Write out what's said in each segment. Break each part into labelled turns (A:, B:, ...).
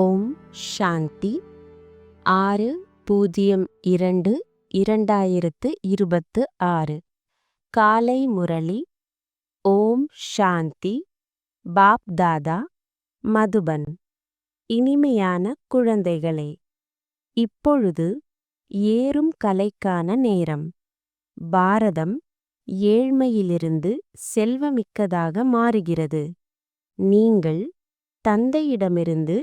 A: ஓம் சாந்தி. ஆறு பூஜ்ஜியம் இரண்டு இரண்டாயிரத்து இருபத்து ஆறு. காலை முரளி. ஓம் சாந்தி. பாப் தாதா. மதுபன். இனிமையான குழந்தைகளே. இப்பொழுது ஏறும் கலைக்கான நேரம். பாரதம் ஏழ்மையிலிருந்து செல்வமிக்கதாக மாறுகிறது. நீங்கள் தந்தையிடமிருந்து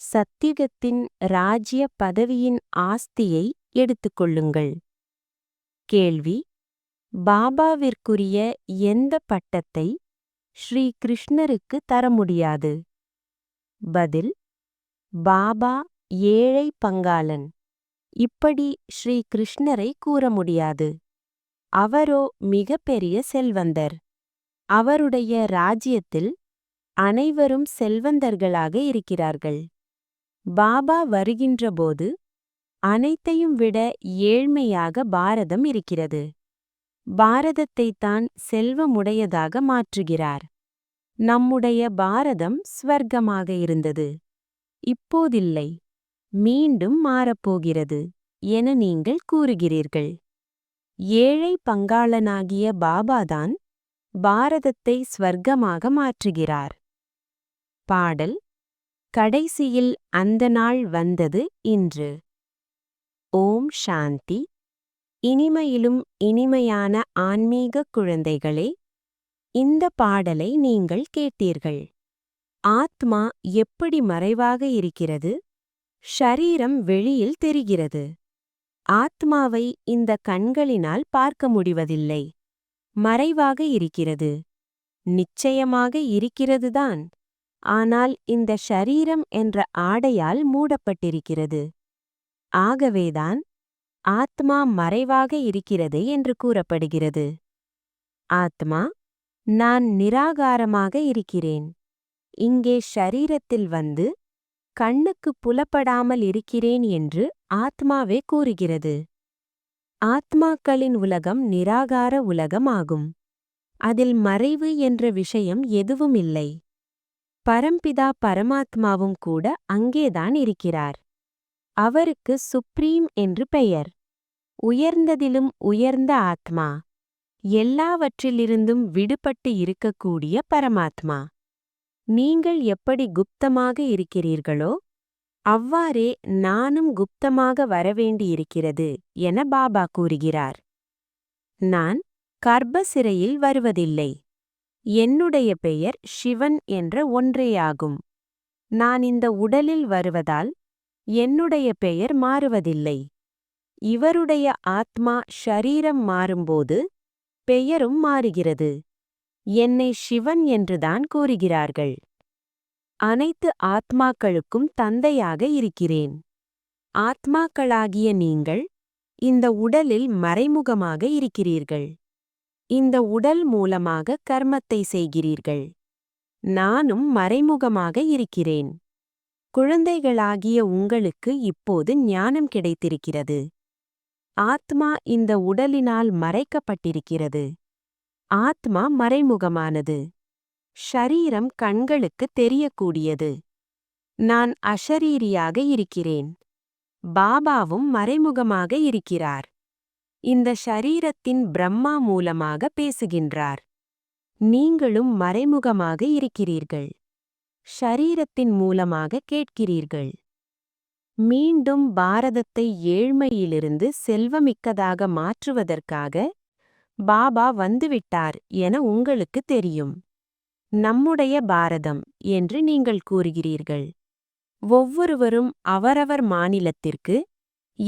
A: சத்தியுகத்தின் ராஜ்ய பதவியின் ஆஸ்தியை எடுத்துக்கொள்ளுங்கள் கேள்வி. பாபாவிற்குரிய எந்த பட்டத்தை ஸ்ரீ கிருஷ்ணருக்கு தர முடியாது? பதில். பாபா ஏழை பங்காளன். இப்படி ஸ்ரீ கிருஷ்ணரை கூற முடியாது. அவரோ மிகப்பெரிய செல்வந்தர். அவருடைய ராஜ்யத்தில் அனைவரும் செல்வந்தர்களாக இருக்கிறார்கள். பாபா வருகின்றபோது அனைத்தையும் விட ஏழ்மையாக பாரதம் இருக்கிறது. பாரதத்தை தான் செல்வமுடையதாக மாற்றுகிறார். நம்முடைய பாரதம் ஸ்வர்க்கமாக இருந்தது. இப்போதில்லை. மீண்டும் மாறப்போகிறது என நீங்கள் கூறுகிறீர்கள். ஏழை பங்காளனாகிய பாபாதான் பாரதத்தை ஸ்வர்க்கமாக மாற்றுகிறார். பாடல் கடைசியில் அந்த நாள் வந்தது இன்று. ஓம் சாந்தி. இனிமையிலும் இனிமையான ஆன்மீக குழந்தைகளே இந்த பாடலை நீங்கள் கேட்டீர்கள். ஆத்மா எப்படி மறைவாக இருக்கிறது? ஷரீரம் வெளியில் தெரிகிறது. ஆத்மாவை இந்த கண்களினால் பார்க்க முடிவதில்லை. மறைவாக இருக்கிறது. நிச்சயமாக இருக்கிறதுதான். ஆனால் இந்த ஷரீரம் என்ற ஆடையால் மூடப்பட்டிருக்கிறது. ஆகவேதான் ஆத்மா மறைவாக இருக்கிறது என்று கூறப்படுகிறது. ஆத்மா நான் நிராகாரமாக இருக்கிறேன். இங்கே ஷரீரத்தில் வந்து கண்ணுக்கு புலப்படாமல் இருக்கிறேன் என்று ஆத்மாவே கூறுகிறது. ஆத்மாக்களின் உலகம் நிராகார உலகம் ஆகும் அதில் மறைவு என்ற விஷயம் எதுவும் இல்லை. பரம்பிதா பரமாத்மாவும் கூட அங்கேதான் இருக்கிறார். அவருக்கு சுப்ரீம் என்று பெயர். உயர்ந்ததிலும் உயர்ந்த ஆத்மா. எல்லாவற்றிலிருந்தும் விடுபட்டு இருக்கக்கூடிய பரமாத்மா. நீங்கள் எப்படி குப்தமாக இருக்கிறீர்களோ அவ்வாறே நானும் குப்தமாக வரவேண்டியிருக்கிறது என பாபா கூறுகிறார். நான் கர்ப்ப சிறையில் வருவதில்லை. என்னுடைய பெயர் சிவன் என்ற ஒன்றேயாகும். நான் இந்த உடலில் வருவதால் என்னுடைய பெயர் மாறுவதில்லை. இவருடைய ஆத்மா ஷரீரம் மாறும்போது பெயரும் மாறுகிறது. என்னை சிவன் என்றுதான் கூறுகிறார்கள். அனைத்து ஆத்மாக்களுக்கும் தந்தையாக இருக்கிறேன். ஆத்மாக்களாகிய நீங்கள் இந்த உடலில் மறைமுகமாக இருக்கிறீர்கள். இந்த உடல் மூலமாக கர்மத்தை செய்கிறீர்கள். நானும் மறைமுகமாக இருக்கிறேன். குழந்தைகளாகிய உங்களுக்கு இப்போது ஞானம் கிடைத்திருக்கிறது. ஆத்மா இந்த உடலினால் மறைக்கப்பட்டிருக்கிறது. ஆத்மா மறைமுகமானது. ஷரீரம் கண்களுக்கு தெரியக்கூடியது. நான் அஷரீரியாக இருக்கிறேன். பாபாவும் மறைமுகமாக இருக்கிறார். இந்த ஷரீரத்தின் பிரம்மா மூலமாக பேசுகின்றார். நீங்களும் மறைமுகமாக இருக்கிறீர்கள். ஷரீரத்தின் மூலமாக கேட்கிறீர்கள். மீண்டும் பாரதத்தை ஏழ்மையிலிருந்து செல்வமிக்கதாக மாற்றுவதற்காக பாபா வந்துவிட்டார் என உங்களுக்கு தெரியும். நம்முடைய பாரதம் என்று நீங்கள் கூறுகிறீர்கள். ஒவ்வொருவரும் அவரவர் மாநிலத்திற்கு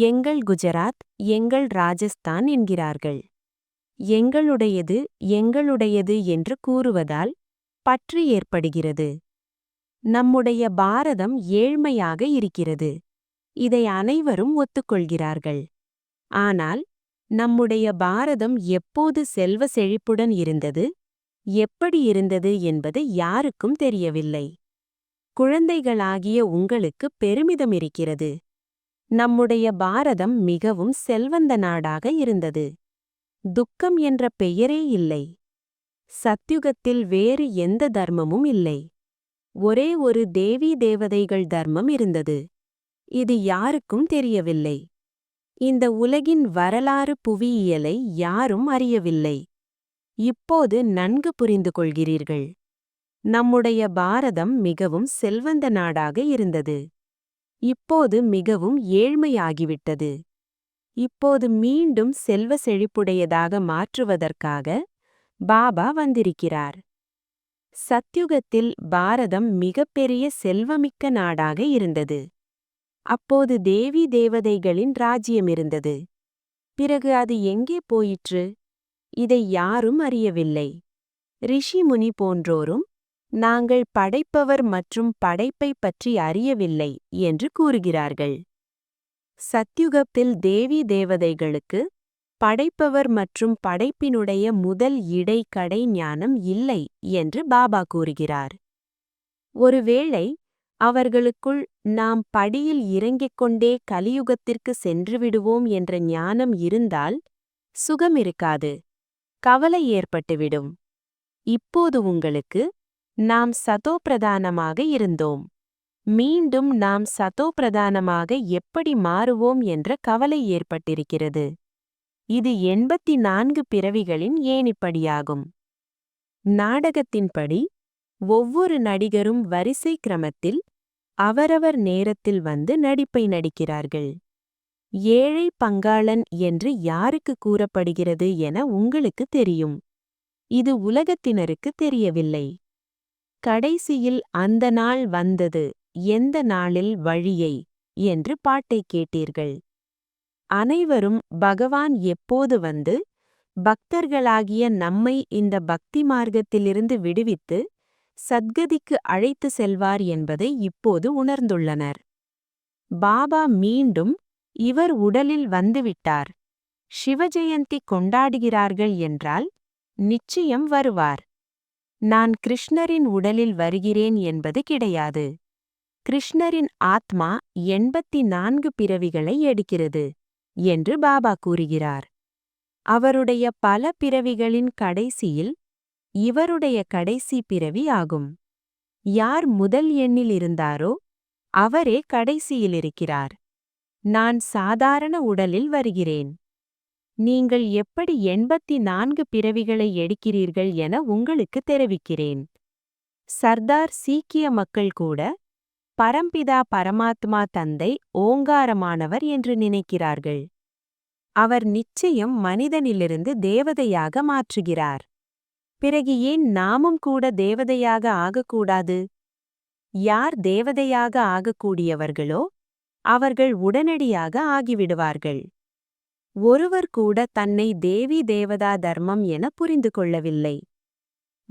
A: எங்கள் குஜராத் எங்கள் ராஜஸ்தான் என்கிறார்கள். எங்களுடையது எங்களுடையது என்று கூறுவதால் பற்று ஏற்படுகிறது. நம்முடைய பாரதம் ஏழ்மையாக இருக்கிறது. இதை அனைவரும் ஒத்துக்கொள்கிறார்கள். ஆனால் நம்முடைய பாரதம் எப்போது செல்வ செழிப்புடன் இருந்தது? எப்படி இருந்தது என்பது யாருக்கும் தெரியவில்லை. குழந்தைகளாகிய உங்களுக்கு பெருமிதம் இருக்கிறது. நம்முடைய பாரதம் மிகவும் செல்வந்த நாடாக இருந்தது. துக்கம் என்ற பெயரே இல்லை. சத்யுகத்தில் வேறு எந்த தர்மமும் இல்லை. ஒரே ஒரு தேவி தேவதைகள் தர்மம் இருந்தது. இது யாருக்கும் தெரியவில்லை. இந்த உலகின் வரலாறு புவியியலை யாரும் அறியவில்லை. இப்போது நன்கு புரிந்து கொள்கிறீர்கள். நம்முடைய பாரதம் மிகவும் செல்வந்த நாடாக இருந்தது. இப்போது மிகவும் ஏழ்மையாகிவிட்டது. இப்போது மீண்டும் செல்வ செழிப்புடையதாக மாற்றுவதற்காக பாபா வந்திருக்கிறார். சத்யுகத்தில் பாரதம் மிகப்பெரிய செல்வமிக்க நாடாக இருந்தது. அப்போது தேவி தேவதைகளின் ராஜ்யம் இருந்தது. பிறகு அது எங்கே போயிற்று? இதை யாரும் அறியவில்லை. ரிஷி முனி போன்றோரும் நாங்கள் படைப்பவர் மற்றும் படைப்பை பற்றி அறியவில்லை என்று கூறுகிறார்கள். சத்யுகத்தில் தேவி தேவதைகளுக்கு படைப்பவர் மற்றும் படைப்பினுடைய முதல் இடைக்கடை ஞானம் இல்லை என்று பாபா கூறுகிறார். ஒருவேளை அவர்களுக்குள் நாம் படியில் இறங்கிக் கொண்டே கலியுகத்திற்கு சென்றுவிடுவோம் என்ற ஞானம் இருந்தால் சுகமிருக்காது கவலை ஏற்பட்டுவிடும். இப்போது உங்களுக்கு நாம் சதோப்பிரதானமாக இருந்தோம். மீண்டும் நாம் சதோப்பிரதானமாக எப்படி மாறுவோம் என்ற கவலை ஏற்பட்டிருக்கிறது. இது எண்பத்தி நான்கு பிறவிகளின் ஏணிப்படியாகும். நாடகத்தின்படி ஒவ்வொரு நடிகரும் வரிசை கிரமத்தில் அவரவர் நேரத்தில் வந்து நடிப்பை நடிக்கிறார்கள். ஏழை பங்காளன் என்று யாருக்கு கூறப்படுகிறது என உங்களுக்கு தெரியும். இது உலகத்தினருக்கு தெரியவில்லை. கடைசியில் அந்த நாள் வந்தது எந்த நாளில் வழியை? என்று பாட்டை கேட்டீர்கள். அனைவரும் பகவான் எப்போது வந்து? பக்தர்களாகிய நம்மை இந்த பக்தி மார்க்கத்திலிருந்து விடுவித்து சத்கதிக்கு அழைத்து செல்வார் என்பதை இப்போது உணர்ந்துள்ளனர். பாபா மீண்டும் இவர் உடலில் வந்துவிட்டார். சிவஜெயந்தி கொண்டாடுகிறார்கள் என்றால் நிச்சயம் வருவார். நான் கிருஷ்ணரின் உடலில் வருகிறேன் என்பது கிடையாது. கிருஷ்ணரின் ஆத்மா எண்பத்தி நான்கு பிறவிகளை எடுக்கிறது என்று பாபா கூறுகிறார். அவருடைய பல பிறவிகளின் கடைசியில் இவருடைய கடைசி பிறவி ஆகும். யார் முதல் எண்ணில் இருந்தாரோ அவரே கடைசியில் இருக்கிறார். நான் சாதாரண உடலில் வருகிறேன். நீங்கள் எப்படி எண்பத்தி நான்கு பிறவிகளை எடுக்கிறீர்கள் என உங்களுக்கு தெரிவிக்கிறேன். சர்தார் சீக்கிய மக்கள் கூட பரம்பிதா பரமாத்மா தந்தை ஓங்காரமானவர் என்று நினைக்கிறார்கள். அவர் நிச்சயம் மனிதனிலிருந்து தேவதையாக மாற்றுகிறார். பிறகு ஏன் நாமும் கூட தேவதையாக ஆகக்கூடாது? யார் தேவதையாக ஆகக்கூடியவர்களோ அவர்கள் உடனடியாக ஆகிவிடுவார்கள். ஒருவர் கூட தன்னை தேவி தேவதா தர்மம் என புரிந்து கொள்ளவில்லை.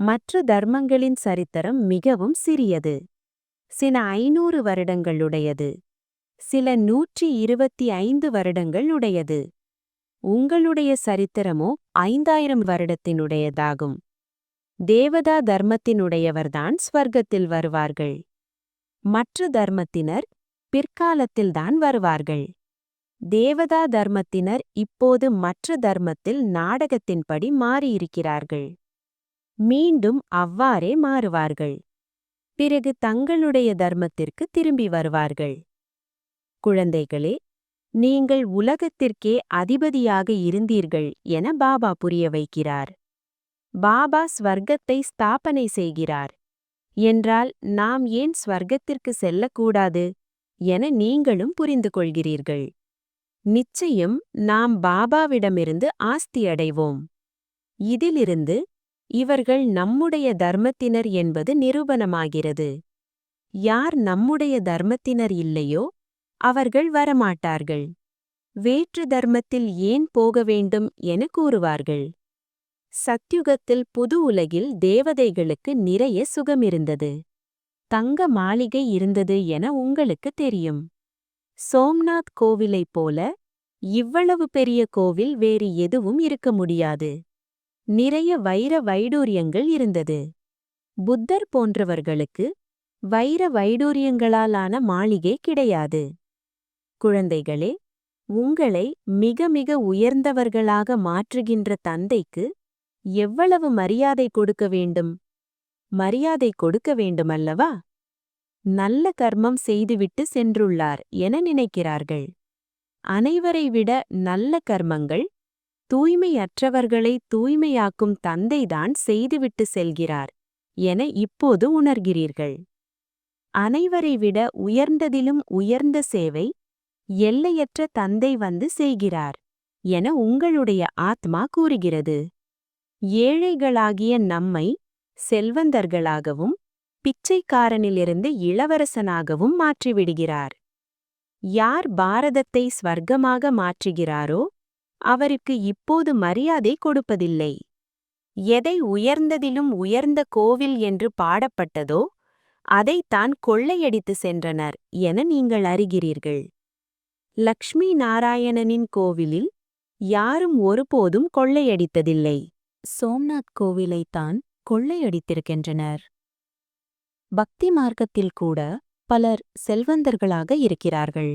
A: மற்ற தர்மங்களின் சரித்திரம் மிகவும் சிறியது. சில ஐநூறு வருடங்களுடையது. சில நூற்றி இருபத்தி ஐந்து வருடங்கள் உடையது உங்களுடைய சரித்திரமோ ஐந்தாயிரம் வருடத்தினுடையதாகும். தேவதா தர்மத்தினுடையவர்தான் ஸ்வர்க்கத்தில் வருவார்கள். மற்ற தர்மத்தினர் பிற்காலத்தில்தான் வருவார்கள். தேவதா தர்மத்தினர் இப்போது மற்ற தர்மத்தில் நாடகத்தின்படி மாறியிருக்கிறார்கள். மீண்டும் அவ்வாறே மாறுவார்கள். பிறகு தங்களுடைய தர்மத்திற்கு திரும்பி வருவார்கள். குழந்தைகளே நீங்கள் உலகத்திற்கே அதிபதியாக இருந்தீர்கள் என பாபா புரிய வைக்கிறார். பாபா ஸ்வர்க்கத்தை ஸ்தாபனை செய்கிறார். என்றால் நாம் ஏன் ஸ்வர்க்கத்திற்கு செல்லக்கூடாது? என நீங்களும் புரிந்து கொள்கிறீர்கள். நிச்சயம் நாம் பாபாவிடமிருந்து ஆஸ்தியடைவோம். இதிலிருந்து இவர்கள் நம்முடைய தர்மத்தினர் என்பது நிரூபணமாகிறது. யார் நம்முடைய தர்மத்தினர் இல்லையோ அவர்கள் வரமாட்டார்கள். வேற்று தர்மத்தில் ஏன் போக வேண்டும் என கூறுவார்கள். சத்யுகத்தில் புது உலகில் தேவதைகளுக்கு நிறைய சுகமிருந்தது. தங்க மாளிகை இருந்தது என உங்களுக்கு தெரியும். சோம்நாத் கோவிலைப் போல இவ்வளவு பெரிய கோவில் வேறு எதுவும் இருக்க முடியாது. நிறைய வைர வைடூரியங்கள் இருந்தது. புத்தர் போன்றவர்களுக்கு வைர வைடூரியங்களாலான மாளிகை கிடையாது. குழந்தைகளே உங்களை மிக மிக உயர்ந்தவர்களாக மாற்றுகின்ற தந்தைக்கு எவ்வளவு மரியாதை கொடுக்க வேண்டும்? மரியாதை கொடுக்க வேண்டுமல்லவா? நல்ல கர்மம் செய்துவிட்டு சென்றுள்ளார் என நினைக்கிறார்கள். அனைவரை விட நல்ல கர்மங்கள் தூய்மையற்றவர்களை தூய்மையாக்கும் தந்தைதான் செய்துவிட்டு செல்கிறார் என இப்போது உணர்கிறீர்கள். அனைவரை விட உயர்ந்ததிலும் உயர்ந்த சேவை எல்லையற்ற தந்தை வந்து செய்கிறார் என உங்களுடைய ஆத்மா கூறுகிறது. ஏழைகளாகிய நம்மை செல்வந்தர்களாகவும் பிச்சைக்காரனிலிருந்து இளவரசனாகவும் மாற்றிவிடுகிறார். யார் பாரதத்தை ஸ்வர்க்கமாக மாற்றுகிறாரோ அவருக்கு இப்போது மரியாதை கொடுப்பதில்லை. எதை உயர்ந்ததிலும் உயர்ந்த கோவில் என்று பாடப்பட்டதோ அதைத்தான் கொள்ளையடித்து சென்றனர் என நீங்கள் அறிகிறீர்கள். லக்ஷ்மி நாராயணனின் கோவிலில் யாரும் ஒருபோதும் கொள்ளையடித்ததில்லை. சோம்நாத் கோவிலைத்தான் கொள்ளையடித்திருக்கின்றனர். பக்தி மார்க்கத்தில் கூட பலர் செல்வந்தர்களாக இருக்கிறார்கள்.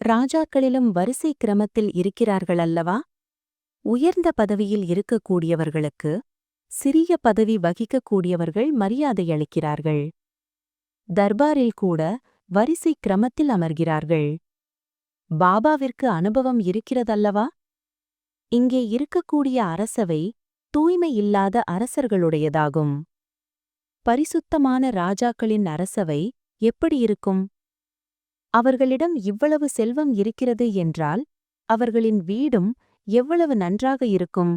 A: ராஜாக்களிலும் வரிசை கிரமத்தில் இருக்கிறார்கள் அல்லவா உயர்ந்த பதவியில் இருக்கக்கூடியவர்களுக்கு சிறிய பதவி வகிக்கக்கூடியவர்கள் மரியாதை அளிக்கிறார்கள். தர்பாரில் கூட வரிசை கிரமத்தில் அமர்கிறார்கள். பாபாவிற்கு அனுபவம் இருக்கிறதல்லவா? இங்கே இருக்கக்கூடிய அரசவை தூய்மை இல்லாத அரசர்களுடையதாகும். பரிசுத்தமான ராஜாக்களின் அரசவை எப்படி இருக்கும்? அவர்களிடம் இவ்வளவு செல்வம் இருக்கிறது என்றால் அவர்களின் வீடும் எவ்வளவு நன்றாக இருக்கும்?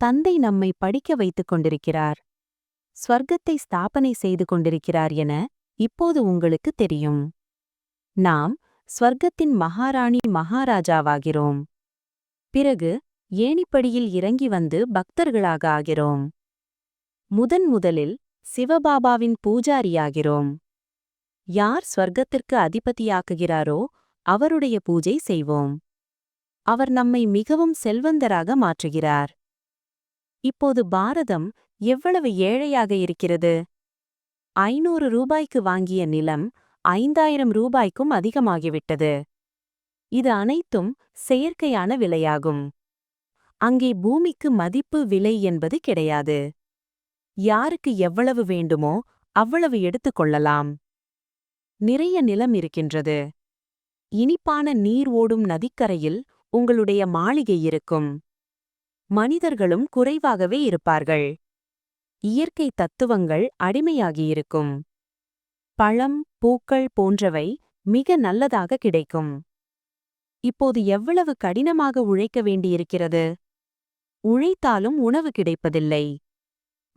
A: தந்தை நம்மை படிக்க வைத்துக் கொண்டிருக்கிறார். ஸ்வர்க்கத்தை ஸ்தாபனை செய்து கொண்டிருக்கிறார் என இப்போது உங்களுக்கு தெரியும். நாம் ஸ்வர்க்கத்தின் மகாராணி மகாராஜாவாகிறோம். பிறகு ஏணிப்படியில் இறங்கி வந்து பக்தர்களாக ஆகிறோம். முதன் முதலில் சிவபாபாவின் பூஜாரியாகிறோம். யார் ஸ்வர்க்கத்திற்கு அதிபதியாக்குகிறாரோ அவருடைய பூஜை செய்வோம். அவர் நம்மை மிகவும் செல்வந்தராக மாற்றுகிறார். இப்போது பாரதம் எவ்வளவு ஏழையாக இருக்கிறது? ஐநூறு ரூபாய்க்கு வாங்கிய நிலம் ஐந்தாயிரம் ரூபாய்க்கும் அதிகமாகிவிட்டது. இது அனைத்தும் செயற்கையான விலையாகும். அங்கே பூமிக்கு மதிப்பு விலை என்பது கிடையாது. யாருக்கு எவ்வளவு வேண்டுமோ அவ்வளவு எடுத்துக்கொள்ளலாம் நிறைய நிலம் இருக்கின்றது. இனிப்பான நீர் ஓடும் நதிக்கரையில் உங்களுடைய மாளிகை இருக்கும். மனிதர்களும் குறைவாகவே இருப்பார்கள். இயற்கை தத்துவங்கள் அடிமையாகியிருக்கும் பழம் பூக்கள் போன்றவை மிக நல்லதாக கிடைக்கும். இப்போது எவ்வளவு கடினமாக உழைக்க வேண்டியிருக்கிறது? உழைத்தாலும் உணவு கிடைப்பதில்லை.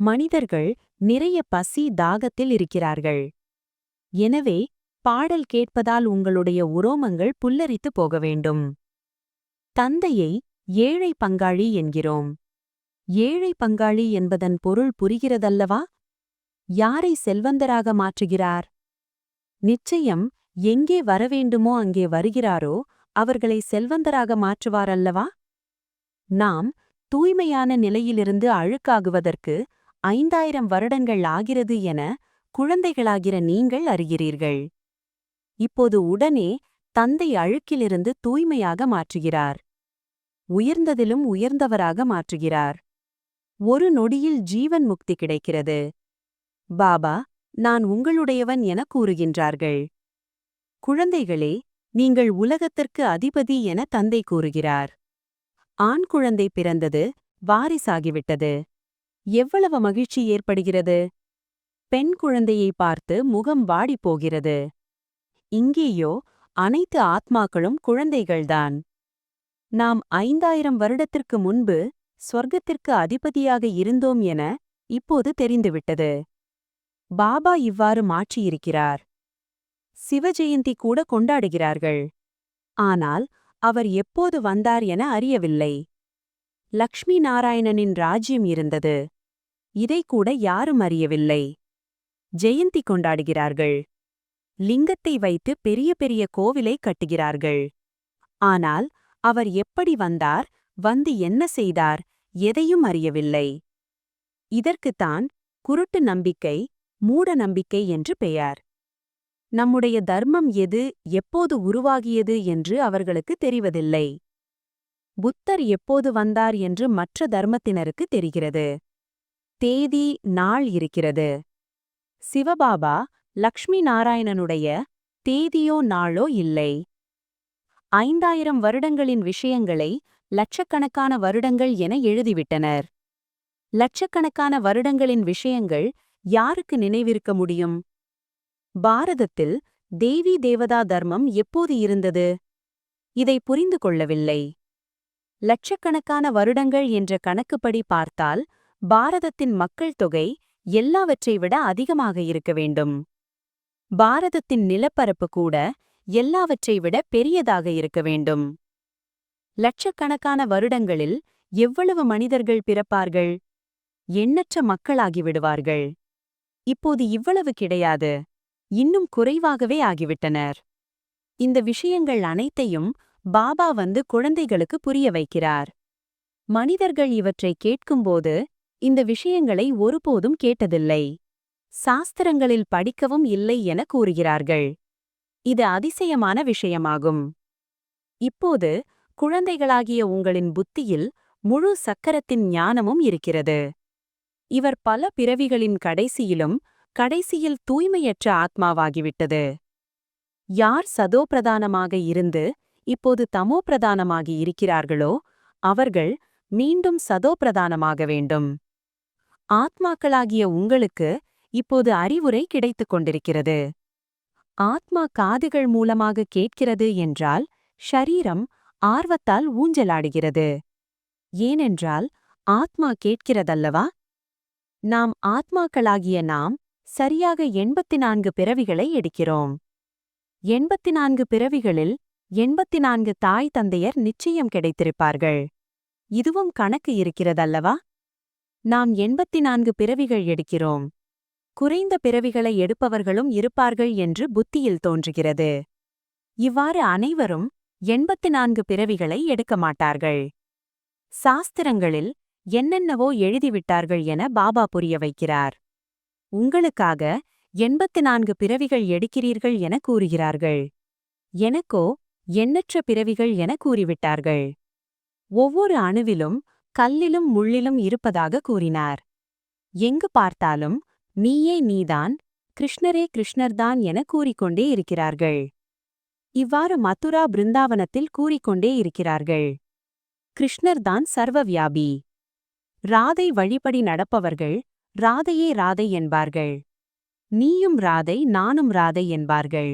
A: மனிதர்கள் நிறைய பசி தாகத்தில் இருக்கிறார்கள். எனவே பாடல் கேட்பதால் உங்களுடைய உரோமங்கள் புல்லரித்து போக வேண்டும். தந்தையை ஏழை பங்காளி என்கிறோம். ஏழை பங்காளி என்பதன் பொருள் புரிகிறதல்லவா? யாரை செல்வந்தராக மாற்றுகிறார்? நிச்சயம் எங்கே வரவேண்டுமோ அங்கே வருகிறாரோ அவர்களை செல்வந்தராக மாற்றுவாரல்லவா? நாம் தூய்மையான நிலையிலிருந்து அழுக்காகுவதற்கு ஐந்தாயிரம் வருடங்கள் ஆகிறது என குழந்தைகளாகிற நீங்கள் அறிகிறீர்கள். இப்போது உடனே தந்தை அழுக்கிலிருந்து தூய்மையாக மாற்றுகிறார். உயர்ந்ததிலும் உயர்ந்தவராக மாற்றுகிறார். ஒரு நொடியில் ஜீவன் முக்தி கிடைக்கிறது. பாபா நான் உங்களுடையவன் என கூறுகின்றார்கள். குழந்தைகளே நீங்கள் உலகத்திற்கு அதிபதி என தந்தை கூறுகிறார். ஆண் குழந்தை பிறந்தது வாரிசாகிவிட்டது. எவ்வளவு மகிழ்ச்சி ஏற்படுகிறது? பெண் குழந்தையை பார்த்து முகம் வாடிப்போகிறது இங்கேயோ அனைத்து ஆத்மாக்களும் குழந்தைகள்தான். நாம் ஐந்தாயிரம் வருடத்திற்கு முன்பு சொர்க்கத்திற்கு அதிபதியாக இருந்தோம் என இப்போது தெரிந்துவிட்டது. பாபா இவ்வாறு மாற்றியிருக்கிறார். சிவஜெயந்தி கூட கொண்டாடுகிறார்கள். ஆனால் அவர் எப்போது வந்தார் என அறியவில்லை. லக்ஷ்மி நாராயணனின் ராஜ்யம் இருந்தது. இதை கூட யாரும் அறியவில்லை. ஜெயந்தி கொண்டாடுகிறார்கள். லிங்கத்தை வைத்து பெரிய பெரிய கோவிலை கட்டுகிறார்கள். ஆனால் அவர் எப்படி வந்தார் வந்து என்ன செய்தார் எதையும் அறியவில்லை. இதற்குத்தான் குருட்டு நம்பிக்கை மூட நம்பிக்கை என்று பெயர். நம்முடைய தர்மம் எது எப்போது உருவாகியது என்று அவர்களுக்கு தெரிவதில்லை. புத்தர் எப்போது வந்தார் என்று மற்ற தர்மத்தினருக்கு தெரிகிறது. தேதி நாள் இருக்கிறது. சிவபாபா லக்ஷ்மி நாராயணனுடைய தேதியோ நாளோ இல்லை. ஐந்தாயிரம் வருடங்களின் விஷயங்களை லட்சக்கணக்கான வருடங்கள் என எழுதிவிட்டனர். லட்சக்கணக்கான வருடங்களின் விஷயங்கள் யாருக்கு நினைவிருக்க முடியும்? பாரதத்தில் தேவி தேவதா தர்மம் எப்போது இருந்தது? இதை புரிந்து கொள்ளவில்லை. லட்சக்கணக்கான வருடங்கள் என்ற கணக்குப்படி பார்த்தால் பாரதத்தின் மக்கள் தொகை எல்லாவற்றை விட அதிகமாக இருக்க வேண்டும். பாரதத்தின் நிலப்பரப்பு கூட எல்லாவற்றை விட பெரியதாக இருக்க வேண்டும். லட்சக்கணக்கான வருடங்களில் எவ்வளவு மனிதர்கள் பிறப்பார்கள்? எண்ணற்ற மக்களாகிவிடுவார்கள் இப்போது இவ்வளவு கிடையாது. இன்னும் குறைவாகவே ஆகிவிட்டனர். இந்த விஷயங்கள் அனைத்தையும் பாபா வந்து குழந்தைகளுக்கு புரிய வைக்கிறார். மனிதர்கள் இவற்றை கேட்கும்போது இந்த விஷயங்களை ஒருபோதும் கேட்டதில்லை. சாஸ்திரங்களில் படிக்கவும் இல்லை என கூறுகிறார்கள். இது அதிசயமான விஷயமாகும். இப்போது குழந்தைகளாகிய உங்களின் புத்தியில் முழு சக்கரத்தின் ஞானமும் இருக்கிறது. இவர் பல பிறவிகளின் கடைசியிலும் கடைசியில் தூய்மையற்ற ஆத்மாவாகிவிட்டது. யார் சதோபிரதானமாக இருந்து இப்போது தமோபிரதானமாகி இருக்கிறார்களோ அவர்கள் மீண்டும் சதோபிரதானமாக வேண்டும். ஆத்மாக்களாகிய உங்களுக்கு இப்போது அறிவுரை கிடைத்துக் கொண்டிருக்கிறது. ஆத்மா காதுகள் மூலமாக கேட்கிறது என்றால் ஷரீரம் ஆர்வத்தால் ஊஞ்சலாடுகிறது. ஏனென்றால் ஆத்மா கேட்கிறதல்லவா? நாம் ஆத்மாக்களாகிய நாம் சரியாக எண்பத்தி நான்கு பிறவிகளை எடுக்கிறோம். எண்பத்தி நான்கு பிறவிகளில் எண்பத்தி நான்கு தாய் தந்தையர் நிச்சயம் கிடைத்திருப்பார்கள். இதுவும் கணக்கு இருக்கிறதல்லவா? நாம் எண்பத்தி நான்கு பிறவிகள் எடுக்கிறோம். குறைந்த பிறவிகளை எடுப்பவர்களும் இருப்பார்கள் என்று புத்தியில் தோன்றுகிறது. இவ்வாறு அனைவரும் எண்பத்தி நான்கு பிறவிகளை எடுக்க மாட்டார்கள். சாஸ்திரங்களில் என்னென்னவோ எழுதிவிட்டார்கள் என பாபா புரிய வைக்கிறார். உங்களுக்காக எண்பத்து நான்கு பிறவிகள் எடுக்கிறீர்கள் என கூறுகிறார்கள். எனக்கோ எண்ணற்ற பிறவிகள் என கூறிவிட்டார்கள். ஒவ்வொரு அணுவிலும் கல்லிலும் முள்ளிலும் இருப்பதாக கூறினார். எங்கு பார்த்தாலும் நீயே நீதான் கிருஷ்ணரே கிருஷ்ணர்தான் என கூறிக்கொண்டே இருக்கிறார்கள். இவ்வாறு மதுரா பிருந்தாவனத்தில் கூறிக்கொண்டே இருக்கிறார்கள். கிருஷ்ணர்தான் சர்வவியாபி. ராதை வழிபடி நடப்பவர்கள் ராதையே ராதை என்பார்கள். நீயும் ராதை நானும் ராதை என்பார்கள்.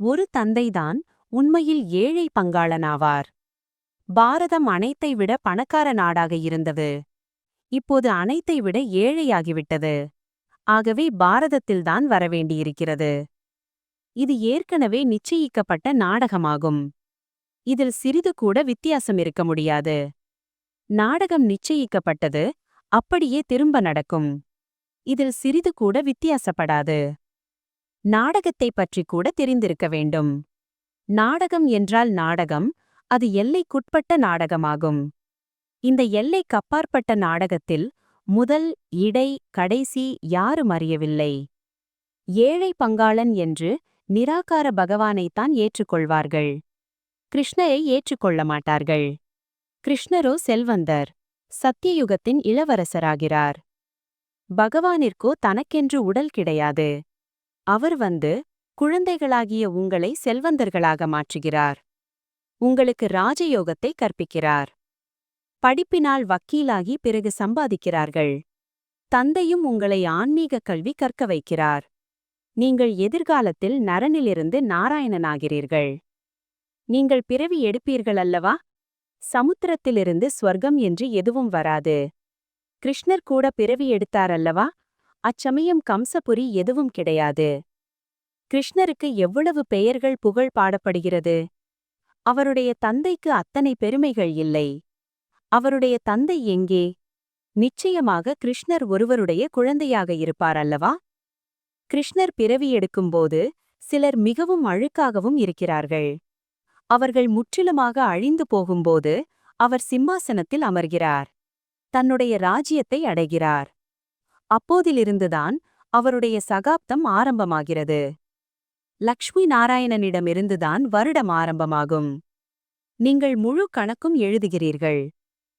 A: ஒரு தந்தைதான் உண்மையில் ஏழை பங்காளனாவார். பாரதம் அனைத்தை விட பணக்கார நாடாக இருந்தது. இப்போது அனைத்தை விட ஏழையாகிவிட்டது. ஆகவே பாரதத்தில்தான் வரவேண்டியிருக்கிறது. இது ஏற்கனவே நிச்சயிக்கப்பட்ட நாடகமாகும். இதில் சிறிது கூட வித்தியாசம் இருக்க முடியாது. நாடகம் நிச்சயிக்கப்பட்டது அப்படியே திரும்ப நடக்கும். இதில் சிறிது கூட வித்தியாசப்படாது. நாடகத்தை பற்றி கூட தெரிந்திருக்க வேண்டும். நாடகம் என்றால் நாடகம் அது எல்லைக்குட்பட்ட நாடகமாகும். இந்த எல்லைக்கு அப்பாற்பட்ட நாடகத்தில் முதல் இடை கடைசி யாரும் அறியவில்லை. ஏழை பங்காளன் என்று நிராகார பகவானைத்தான் ஏற்றுக்கொள்வார்கள். கிருஷ்ணரை ஏற்றுக்கொள்ள மாட்டார்கள். கிருஷ்ணரோ செல்வந்தர். சத்தியயுகத்தின் இளவரசராகிறார். பகவானிற்கோ தனக்கென்று உடல் கிடையாது. அவர் வந்து குழந்தைகளாகிய உங்களை செல்வந்தர்களாக மாற்றுகிறார். உங்களுக்கு ராஜயோகத்தை கற்பிக்கிறார். படிப்பினால் வக்கீலாகி பிறகு சம்பாதிக்கிறார்கள். தந்தையும் உங்களை ஆன்மீக கல்வி கற்க வைக்கிறார். நீங்கள் எதிர்காலத்தில் நரனிலிருந்து நாராயணனாகிறீர்கள். நீங்கள் பிறவி எடுப்பீர்கள் அல்லவா? சமுத்திரத்திலிருந்து ஸ்வர்க்கம் என்று எதுவும் வராது. கிருஷ்ணர் கூட பிறவி எடுத்தார் அல்லவா? அச்சமயம் கம்சபுரி எதுவும் கிடையாது. கிருஷ்ணருக்கு எவ்வளவு பெயர்கள் புகழ் பாடப்படுகிறது? அவருடைய தந்தைக்கு அத்தனை பெருமைகள் இல்லை. அவருடைய தந்தை எங்கே? நிச்சயமாக கிருஷ்ணர் ஒருவருடைய குழந்தையாக இருப்பார் அல்லவா? கிருஷ்ணர் பிறவி எடுக்கும்போது சிலர் மிகவும் அழுக்காகவும் இருக்கிறார்கள். அவர்கள் முற்றிலுமாக அழிந்து போகும்போது அவர் சிம்மாசனத்தில் அமர்கிறார். தன்னுடைய ராஜ்யத்தை அடைகிறார். அப்போதிலிருந்துதான் அவருடைய சகாப்தம் ஆரம்பமாகிறது. லக்ஷ்மி நாராயணனிடமிருந்துதான் வருடம் ஆரம்பமாகும். நீங்கள் முழு கணக்கும் எழுதுகிறீர்கள்.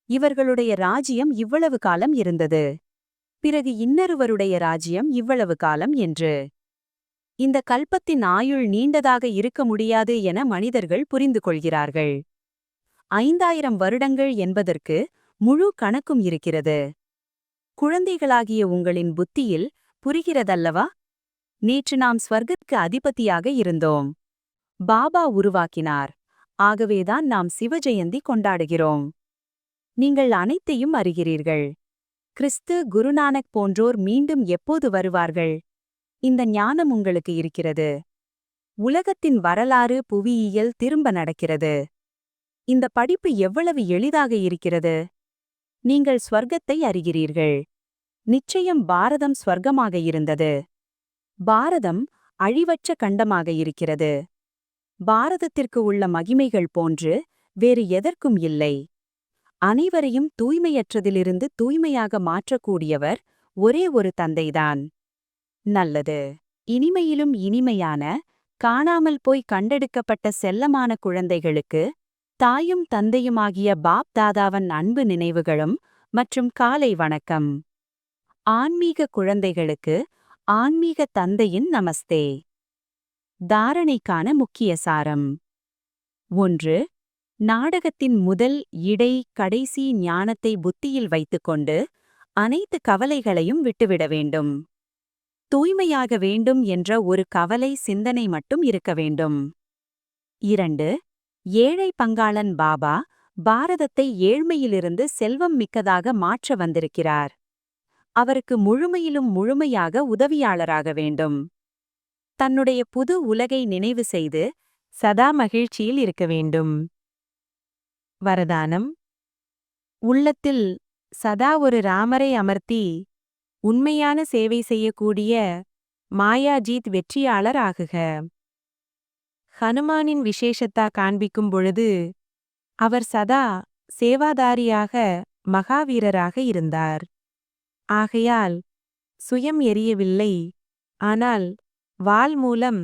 A: இவர்களுடைய ராஜ்யம் இவ்வளவு காலம் இருந்தது. பிறகு இன்னொருவருடைய ராஜ்யம் இவ்வளவு காலம் என்று. இந்த கல்பத்தின் ஆயுள் நீண்டதாக இருக்க முடியாது என மனிதர்கள் புரிந்து கொள்கிறார்கள். ஐந்தாயிரம் வருடங்கள் என்பதற்கு முழு கணக்கும் இருக்கிறது. குழந்தைகளாகிய உங்களின் புத்தியில் புரிகிறதல்லவா? நேற்று நாம் ஸ்வர்கத்துக்கு அதிபதியாக இருந்தோம். பாபா உருவாக்கினார். ஆகவேதான் நாம் சிவஜெயந்தி கொண்டாடுகிறோம். நீங்கள் அனைத்தையும் அறிகிறீர்கள். கிறிஸ்து குருநானக் போன்றோர் மீண்டும் எப்போது வருவார்கள்? இந்த ஞானம் உங்களுக்கு இருக்கிறது. உலகத்தின் வரலாறு புவியியல் திரும்ப நடக்கிறது. இந்த படிப்பு எவ்வளவு எளிதாக இருக்கிறது? நீங்கள் ஸ்வர்க்கத்தை அறிகிறீர்கள். நிச்சயம் பாரதம் ஸ்வர்க்கமாக இருந்தது. பாரதம் அழிவற்ற கண்டமாக இருக்கிறது. பாரதத்திற்கு உள்ள மகிமைகள் போன்று வேறு எதற்கும் இல்லை. அனைவரையும் தூய்மையற்றதிலிருந்து தூய்மையாக மாற்றக்கூடியவர் ஒரே ஒரு தந்தைதான். நல்லது. இனிமையிலும் இனிமையான காணாமல் போய் கண்டெடுக்கப்பட்ட செல்லமான குழந்தைகளுக்கு தாயும் தந்தையுமாகிய பாப் தாதாவன் அன்பு நினைவுகளும் மற்றும் காலை வணக்கம். ஆன்மீக குழந்தைகளுக்கு ஆன்மீக தந்தையின் நமஸ்தே. தாரணைக்கான முக்கிய சாரம். ஒன்று நாடகத்தின் முதல் இடை கடைசி ஞானத்தை புத்தியில் வைத்துக்கொண்டு அனைத்து கவலைகளையும் விட்டுவிட வேண்டும். தூய்மையாக வேண்டும் என்ற ஒரு கவலை சிந்தனை மட்டும் இருக்க வேண்டும். இரண்டு ஏழை பங்காளன் பாபா பாரதத்தை ஏழ்மையிலிருந்து செல்வம் மிக்கதாக மாற்ற வந்திருக்கிறார். அவருக்கு முழுமையிலும் முழுமையாக உதவியாளராக வேண்டும். தன்னுடைய புது உலகை நினைவு செய்து சதா மகிழ்ச்சியில் இருக்க வேண்டும். வரதானம். உள்ளத்தில் சதா ஒரு ராமரை அமர்த்தி உண்மையான சேவை செய்யக்கூடிய மாயாஜீத் வெற்றியாளர் ஆகுக. ஹனுமானின் விசேஷத்தா காண்பிக்கும் பொழுது அவர் சதா சேவாதாரியாக மகாவீரராக இருந்தார். ஆகையால் சுயம் எரியவில்லை. ஆனால் வாள் மூலம்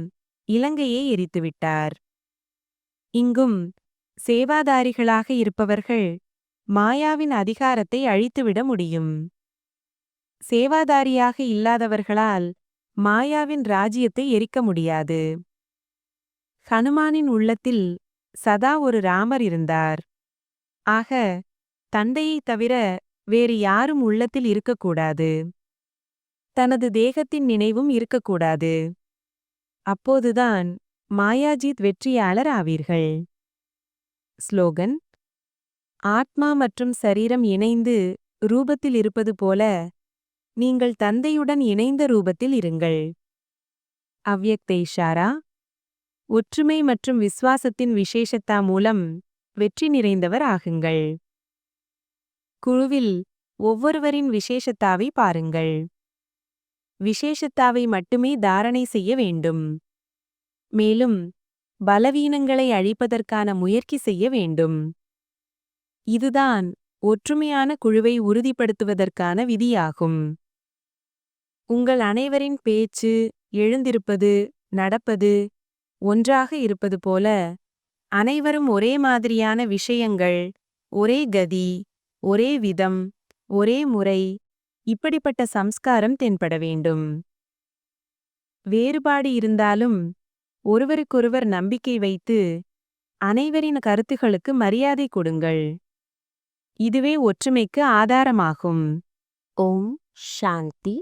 A: இலங்கையை எரித்துவிட்டார். இங்கும் சேவாதாரிகளாக இருப்பவர்கள் மாயாவின் அதிகாரத்தை அழித்துவிட முடியும். சேவாதாரியாக இல்லாதவர்களால் மாயாவின் ராஜ்யத்தை எரிக்க முடியாது. ஹனுமானின் உள்ளத்தில் சதா ஒரு ராமர் இருந்தார். ஆக தந்தையைத் தவிர வேறு யாரும் உள்ளத்தில் இருக்கக்கூடாது. தனது தேகத்தின் நினைவும் இருக்கக்கூடாது. அப்போதுதான் மாயாஜித் வெற்றியாளர் ஆவீர்கள். ஸ்லோகன் ஆத்மா மற்றும் சரீரம் இணைந்து ரூபத்தில் இருப்பது போல நீங்கள் தந்தையுடன் இணைந்த ரூபத்தில் இருங்கள். அவ்யக்த ஒற்றுமை மற்றும் விசுவாசத்தின் விசேஷத்தா மூலம் வெற்றி நிறைந்தவர் ஆகுங்கள். குழுவில் ஒவ்வொருவரின் விசேஷத்தாவை பாருங்கள். விசேஷத்தாவை மட்டுமே தாரணை செய்ய வேண்டும். மேலும் பலவீனங்களை அழிப்பதற்கான முயற்சி செய்ய வேண்டும். இதுதான் ஒற்றுமையான குழுவை உறுதிப்படுத்துவதற்கான விதியாகும். உங்கள் அனைவரின் பேச்சு எழுந்திருப்பது நடப்பது ஒன்றாக இருப்பது போல அனைவரும் ஒரே மாதிரியான விஷயங்கள் ஒரே கதி ஒரே விதம் ஒரே முறை இப்படிப்பட்ட சம்ஸ்காரம் தென்பட வேண்டும். வேறுபாடு இருந்தாலும் ஒருவருக்கொருவர் நம்பிக்கை வைத்து அனைவரின் கருத்துகளுக்கு மரியாதை கொடுங்கள். இதுவே ஒற்றுமைக்கு ஆதாரமாகும். ஓம் சாந்தி.